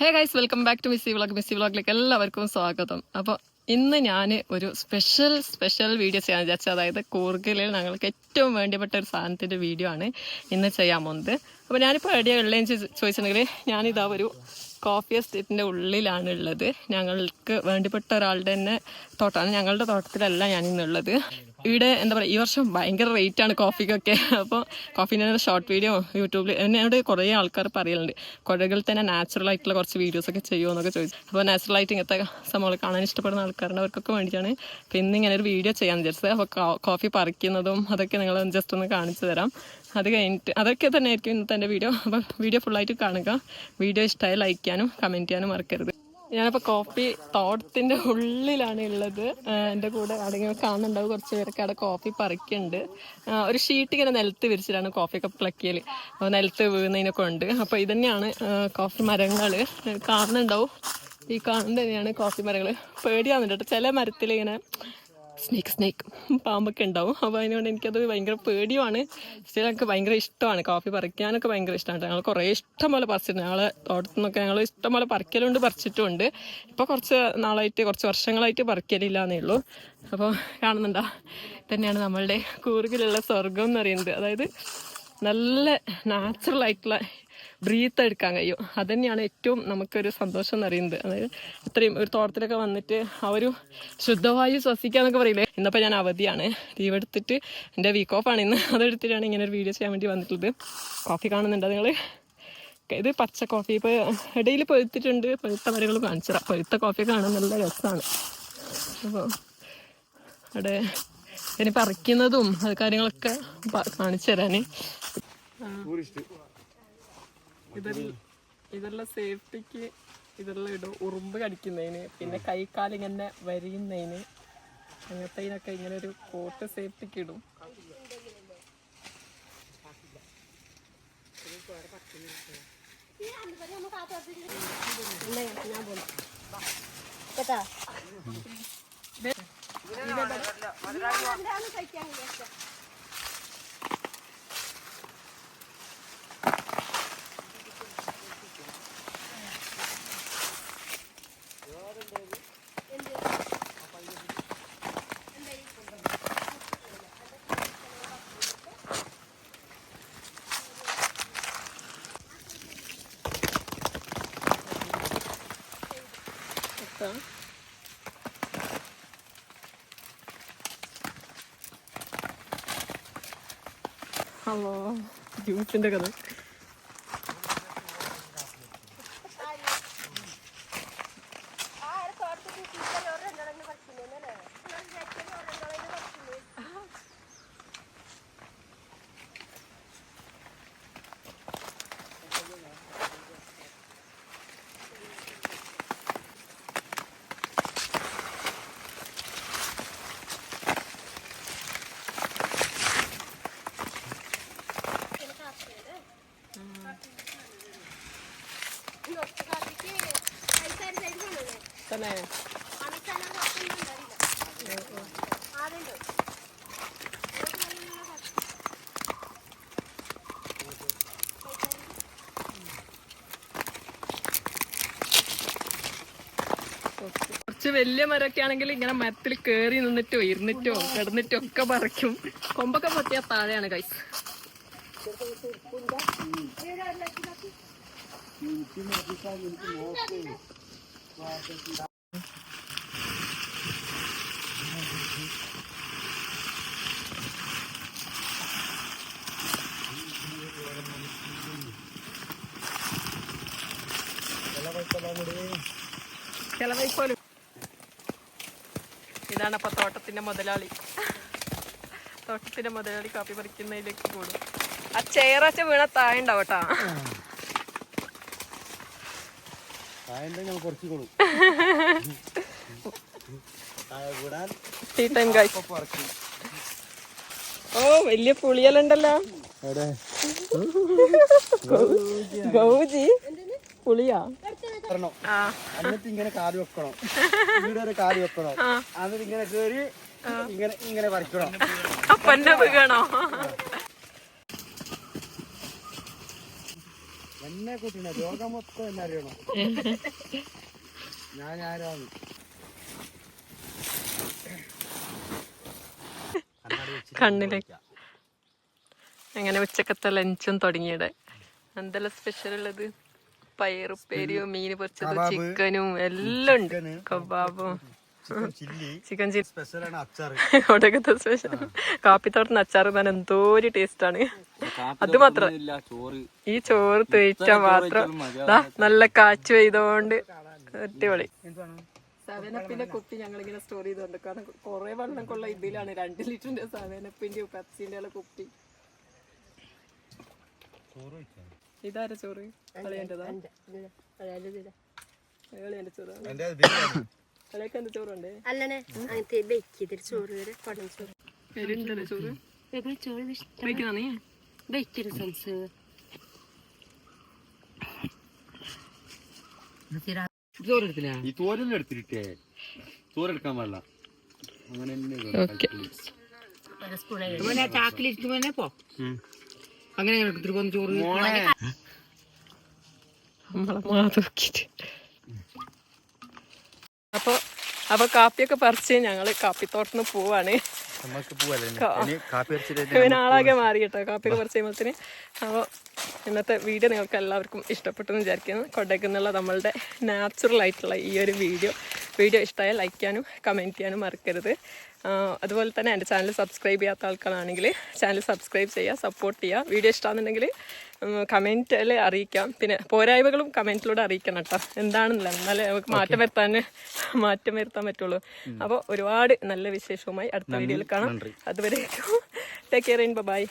Hey guys welcome back to Missy vlog Missy വ്ളോഗിലേക്ക് എല്ലാവർക്കും സ്വാഗതം. അപ്പോൾ ഇന്ന് ഞാൻ ഒരു സ്പെഷ്യൽ സ്പെഷ്യൽ വീഡിയോ ചെയ്യാൻ വിചാരിച്ചത്. അതായത് കൂർഗിലിൽ ഞങ്ങൾക്ക് ഏറ്റവും വേണ്ടിപ്പെട്ട ഒരു സാധനത്തിന്റെ വീഡിയോ ആണ് ഇന്ന് ചെയ്യാൻ പോകുന്നത്. അപ്പോൾ ഞാനിപ്പോൾ എവിടെയാണ് ഉള്ളതെന്ന് ചോദിച്ചിട്ടുണ്ടെങ്കിൽ ഞാനിതാ ഒരു കോഫി എസ്റ്റേറ്റിന്റെ ഉള്ളിലാണ് ഉള്ളത്. ഞങ്ങൾക്ക് വേണ്ടിപ്പെട്ട ഒരാളുടെ തന്നെ തോട്ടമാണ് ഞങ്ങളുടെ തോട്ടത്തിലല്ല ഞാൻ ഇന്നുള്ളത് ഇവിടെ എന്താ പറയുക ഈ വർഷം ഭയങ്കര റേറ്റ് ആണ് കോഫിക്കൊക്കെ അപ്പോൾ കോഫീന്റെ ഷോർട്ട് വീഡിയോ യൂട്യൂബിൽ എന്നോട് കുറേ ആൾക്കാർ പറയലുണ്ട് കുഴകളിൽ തന്നെ നാച്ചുറൽ ആയിട്ടുള്ള കുറച്ച് വീഡിയോസൊക്കെ ചെയ്യുമോ എന്നൊക്കെ ചോദിച്ചു. അപ്പോൾ നാച്ചുറൽ ആയിട്ട് ഇങ്ങനത്തെ സംഭവങ്ങൾ കാണാൻ ഇഷ്ടപ്പെടുന്ന ആൾക്കാരുടെ അവർക്കൊക്കെ വേണ്ടിയിട്ടാണ് അപ്പോൾ ഇന്ന് ഇങ്ങനെ ഒരു വീഡിയോ ചെയ്യാൻ വിചാരിച്ചത്. അപ്പോൾ കോഫി പറിക്കുന്നതും അതൊക്കെ നിങ്ങൾ ജസ്റ്റ് ഒന്ന് കാണിച്ചു തരാം. അത് കഴിഞ്ഞിട്ട് അതൊക്കെ തന്നെ ആയിരിക്കും ഇന്നത്തെ എന്റെ വീഡിയോ അപ്പോൾ വീഡിയോ ഫുള്ളായിട്ട് കാണുക. വീഡിയോ ഇഷ്ടമായി ലൈക്ക് ചെയ്യാനും കമന്റ് ചെയ്യാനും മറക്കരുത്. ഞാനിപ്പോൾ കോഫി തോട്ടത്തിന്റെ ഉള്ളിലാണ് ഉള്ളത് എന്റെ കൂടെ ആരെങ്കിലും കാണുന്നുണ്ടാവും. കുറച്ച് പേരൊക്കെ അവിടെ കോഫി പറിക്കുന്നുണ്ട്. ഒരു ഷീറ്റ് ഇങ്ങനെ നിലത്ത് വിരിച്ചിട്ടാണ് കോഫിയൊക്കെ പ്ലക്കിയൽ അപ്പോൾ നിലത്ത് വീഴുന്നതിനൊക്കെ ഉണ്ട് അപ്പോൾ ഇതന്നെയാണ് കോഫി മരങ്ങൾ കാണുന്നുണ്ടാവും. ഈ കാണുന്നതന്നെയാണ് കോഫി മരങ്ങൾ പേടിയാവുന്നുണ്ട് ചില മരത്തിൽ ഇങ്ങനെ സ്നേക്ക് സ്നേക്ക് പാമ്പൊക്കെ ഉണ്ടാവും. അപ്പോൾ അതിനുകൊണ്ട് എനിക്കത് ഭയങ്കര പേടിയുമാണ്. സ്റ്റിൽ എനിക്ക് ഭയങ്കര ഇഷ്ടമാണ്. കോഫി പറിക്കാനൊക്കെ ഭയങ്കര ഇഷ്ടമാണ് ഞങ്ങൾ കുറേ ഇഷ്ടം പോലെ പറിച്ചിട്ടുണ്ട്. ഞങ്ങൾ തോട്ടത്തിൽ നിന്നൊക്കെ ഞങ്ങൾ ഇഷ്ടം പോലെ പറിക്കലുണ്ട് പറിച്ചിട്ടുമുണ്ട്. ഇപ്പോൾ കുറച്ച് നാളായിട്ട് കുറച്ച് വർഷങ്ങളായിട്ട് പറിക്കലില്ല എന്നേ ഉള്ളൂ. അപ്പോൾ കാണുന്നുണ്ടോ? തന്നെയാണ് നമ്മളുടെ കൂർഗിലുള്ള സ്വർഗം എന്ന് പറയുന്നത്. അതായത് നല്ല നാച്ചുറൽ ആയിട്ടുള്ള ബ്രീത്ത് എടുക്കാൻ കഴിയും. അതുതന്നെയാണ് ഏറ്റവും നമുക്കൊരു സന്തോഷം എന്ന് അറിയുന്നത് അതായത് ഇത്രയും ഒരു തോട്ടത്തിലൊക്കെ വന്നിട്ട് ആ ഒരു ശുദ്ധവായു ശ്വസിക്കുക എന്നൊക്കെ പറയില്ലേ? ഇന്നിപ്പോൾ ഞാൻ അവധിയാണ്. ലീവ് എടുത്തിട്ട് എന്റെ വീക്ക് ഓഫ് ആണ് ഇന്ന്. അതെടുത്തിട്ടാണ് ഇങ്ങനെ ഒരു വീഡിയോ ചെയ്യാൻ വേണ്ടി വന്നിട്ടുള്ളത്. കോഫി കാണുന്നുണ്ടോ നിങ്ങൾ ഇത് പച്ച കോഫി ഇപ്പോൾ ഇടയിൽ പൊഴുത്തിട്ടുണ്ട് പഴുത്ത മരങ്ങൾ കാണിച്ചറ പഴുത്ത കോഫി കാണാൻ നല്ല രസമാണ്. അപ്പോൾ അവിടെ ഇനി പറിക്കുന്നതും അത് കാര്യങ്ങളൊക്കെ കാണിച്ചു തരാൻ ഇതെല്ലാം സേഫ്റ്റിക്ക് ഇതെല്ലാം ഇടും. ഉറുമ്പ് കടിക്കുന്നതിന് പിന്നെ കൈക്കാലിങ്ങനെ വരിയുന്നതിന് അങ്ങനത്തെ ഇങ്ങനെ ഒരു കോട്ട് സേഫ്റ്റിക്ക് ഇടും Алло, Дюм, ты догадался? തന്നെ. കുറച്ച് വലിയ മരമൊക്കെ ആണെങ്കിൽ ഇങ്ങനെ മരത്തിൽ കേറി നിന്നിട്ടോ ഇരുന്നിട്ടോ കിടന്നിട്ടോ ഒക്കെ പറിക്കും. കൊമ്പൊക്കെ പൊട്ടിയ താഴെയാണ് കൈസ് ചിലവൈപ്പോലും ഇതാണ് അപ്പൊ തോട്ടത്തിന്റെ മുതലാളി. തോട്ടത്തിന്റെ മുതലാളി കാപ്പി പറിക്കുന്നതിലേക്ക് കൂടും. ആ ചെയറച്ച വീണ താഴെ ഓ വലിയ പുളിയലുണ്ടല്ലോ ഗൗജി. പുളിയാ. വരണം. എന്നിട്ട് ഇങ്ങനെ കാൽ വെക്കണം. ഇവിടെ ഒരു കാൽ വെക്കണം. എന്നിട്ട് ഇങ്ങനെ കേറി ഇങ്ങനെ ഇങ്ങനെ പറിക്കണം അപ്പന്നെ വീണോ എന്നെ കൂട്ടിണ ലോകം മൊത്തം എന്നെ അറിയണം. ഞാൻ ആരാണ്? കണ്ണിലേക്ക് അങ്ങനെ ഉച്ചക്കത്തെ ലഞ്ചും തുടങ്ങിയത്? എന്തെല്ലാം സ്പെഷ്യൽ ഉള്ളത്? പയറുപ്പേരിയും മീൻ പൊരിച്ചതും ചിക്കനും എല്ലാം ഉണ്ട്. കബാബും. Chicken chilli. സ്പെഷ്യലാണ് അച്ചാർ സ്പെഷ്യൽ കാപ്പിത്തോട്ടത്തിന് അച്ചാറ്. തന്നെ എന്തോ ഒരു ടേസ്റ്റ് ആണ്. അത് മാത്രം. ചോറ്. ഈ ചോറ് തേച്ചാ മാത്രം. നല്ല കാച്ചു പെയ്തോണ്ട് അടിപൊളി. സെവനപ്പിന്റെ കുപ്പി ഞങ്ങൾ ഇങ്ങനെ സ്റ്റോർ ചെയ്തോണ്ട് കാരണം കുറെ വെള്ളം കൊള്ള ഇതിലാണ് രണ്ട് ലിറ്ററിന്റെ സെവനപ്പിന്റെ പെപ്സിന്റെ ഉള്ള കുപ്പി ഇതാര ചോറ്? കളിയന്റെതാ കളിയന്റെ ചോറ്. കളിയൊക്കെ എന്ത് ചോറുണ്ട്? അല്ലനെ അങ്ങനത്തെ ബേക്കിയതിൽ ചോറ് വരെ പടം ചോറ്. എരുണ്ടല്ലേ ചോറ്? ചോറ് കഴിക്കുന്ന നീ? ബേക്കിയത് സംസ്. ഈ തോരൊന്നും എടുത്തിട്ടേ ചോറെടുക്കാൻ പാടില്ല. അങ്ങനെ തന്നെ ഓക്കെ നമ്മളെ മാതൂക്കിട്ട് അപ്പൊ അപ്പൊ കാപ്പിയൊക്കെ പറിച്ച് ഞങ്ങൾ കാപ്പിത്തോട്ടത്തിന് പോവാണ്. ആളാകെ മാറി കേട്ടോ കാപ്പിയൊക്കെ പറിച്ച് കഴിയുമ്പോഴത്തേന് അപ്പോൾ ഇന്നത്തെ വീഡിയോ നിങ്ങൾക്ക് എല്ലാവർക്കും ഇഷ്ടപ്പെട്ടെന്ന് വിചാരിക്കുന്നു. കൊടക്കുന്നുള്ള നമ്മളുടെ നാച്ചുറൽ ആയിട്ടുള്ള ഈ ഒരു വീഡിയോ. വീഡിയോ ഇഷ്ടമായ ലൈക്ക് ചെയ്യാനും കമന്റ് ചെയ്യാനും മറക്കരുത്. അതുപോലെ തന്നെ എന്റെ ചാനൽ സബ്സ്ക്രൈബ് ചെയ്യാത്ത ആൾക്കാരാണെങ്കിൽ ചാനൽ സബ്സ്ക്രൈബ് ചെയ്യുക സപ്പോർട്ട് ചെയ്യുക. വീഡിയോ ഇഷ്ടമാണെന്നുണ്ടെങ്കിൽ കമന്റിൽ അറിയിക്കാം. പിന്നെ പോരായ്മകളും കമന്റിലൂടെ അറിയിക്കണം കേട്ടോ. എന്താണെന്നില്ല എന്നാലേ നമുക്ക് മാറ്റം വരുത്താൻ മാറ്റം വരുത്താൻ പറ്റുള്ളൂ. അപ്പോൾ ഒരുപാട് നല്ല വിശേഷവുമായി അടുത്ത വീഡിയോയിൽ കാണാം. അതുവരെ ടേക്ക് കെയർ ബൈ